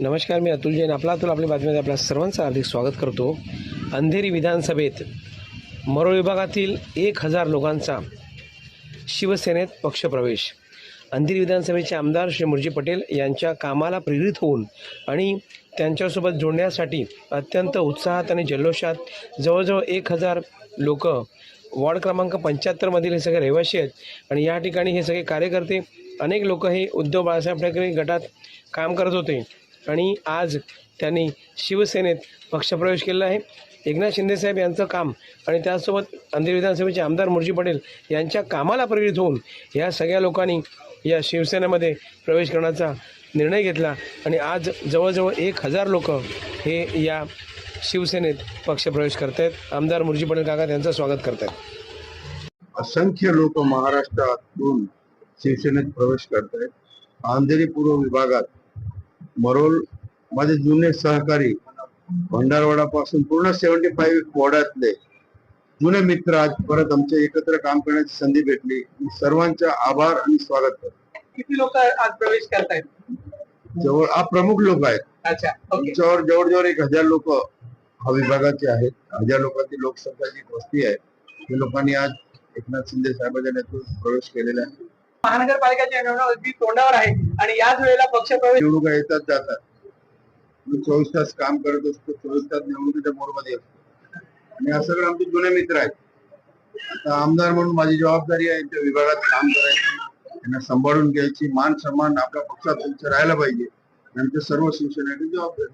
नमस्कार मी अतुल जैन. आपला अतुल आपल्या बातमीमध्ये आपल्या सर्वांचं हार्दिक स्वागत करतो. अंधेरी विधानसभेत मरोळ विभागातील एक हजार लोकांचा शिवसेनेत पक्षप्रवेश. अंधेरी विधानसभेचे आमदार श्री मुरजी पटेल यांच्या कामाला प्रेरित होऊन आणि त्यांच्यासोबत जोडण्यासाठी अत्यंत उत्साहात आणि जल्लोषात जवळजवळ एक हजार लोक वॉर्ड क्रमांक पंच्याहत्तरमधील हे सगळे रहिवासी आहेत आणि या ठिकाणी हे सगळे कार्यकर्ते अनेक लोक हे उद्धव बाळासाहेब ठाकरे गटात काम करत होते. आणि आज त्यांनी शिवसेनेत पक्षप्रवेश केलेला आहे. एकनाथ शिंदेसाहेब यांचं काम आणि त्याचसोबत अंधेरी विधानसभेचे आमदार मुरजी पटेल यांच्या कामाला प्रेरित होऊन या सगळ्या लोकांनी या शिवसेनेमध्ये प्रवेश करण्याचा निर्णय घेतला. आणि आज जवळजवळ एक हजार लोक हे या शिवसेनेत पक्षप्रवेश करत आहेत आमदार मुरजी पटेल काका त्यांचं स्वागत करत आहेत असंख्य लोक महाराष्ट्रातून शिवसेनेत प्रवेश करत आहेत अंधेरी पूर्व विभागात मरोल माझे जुने सहकारी भंडारवाडा पासून पूर्ण सेव्हन्टी फाईव्ह वॉर्डातले जुने मित्र आज परत आमच्या एकत्र काम करण्याची संधी भेटली. मी सर्वांचा आभार आणि स्वागत करतो. किती लोक आज प्रवेश करतायत? जवळ हा प्रमुख लोक आहेत. आमच्यावर जवळजवळ एक हजार लोक हा विभागाचे आहेत. हजार लोकांची लोकसंख्याची वस्ती आहे या लोकांनी आज एकनाथ शिंदे साहेबांच्या नेतृत्वात प्रवेश केलेला आहे. महानगरपालिकेची निवडणूक अगदी तोंडावर आहे. आणि याच वेळेला पक्षप्रवेश निवडणुका येतात जातात. मी चोवीस तास काम करत असतो चोवीस तास निवडणुकीच्या मोडमध्ये असतो आणि हा सगळं आमचे जुने मित्र आहेत. आता आमदार म्हणून माझी जबाबदारी आहे त्या विभागात काम करायची त्यांना सांभाळून घ्यायची मान सन्मान आपल्या पक्षात तुमचं राहायला पाहिजे. आणि ते सर्व शिवसेनेची जबाबदारी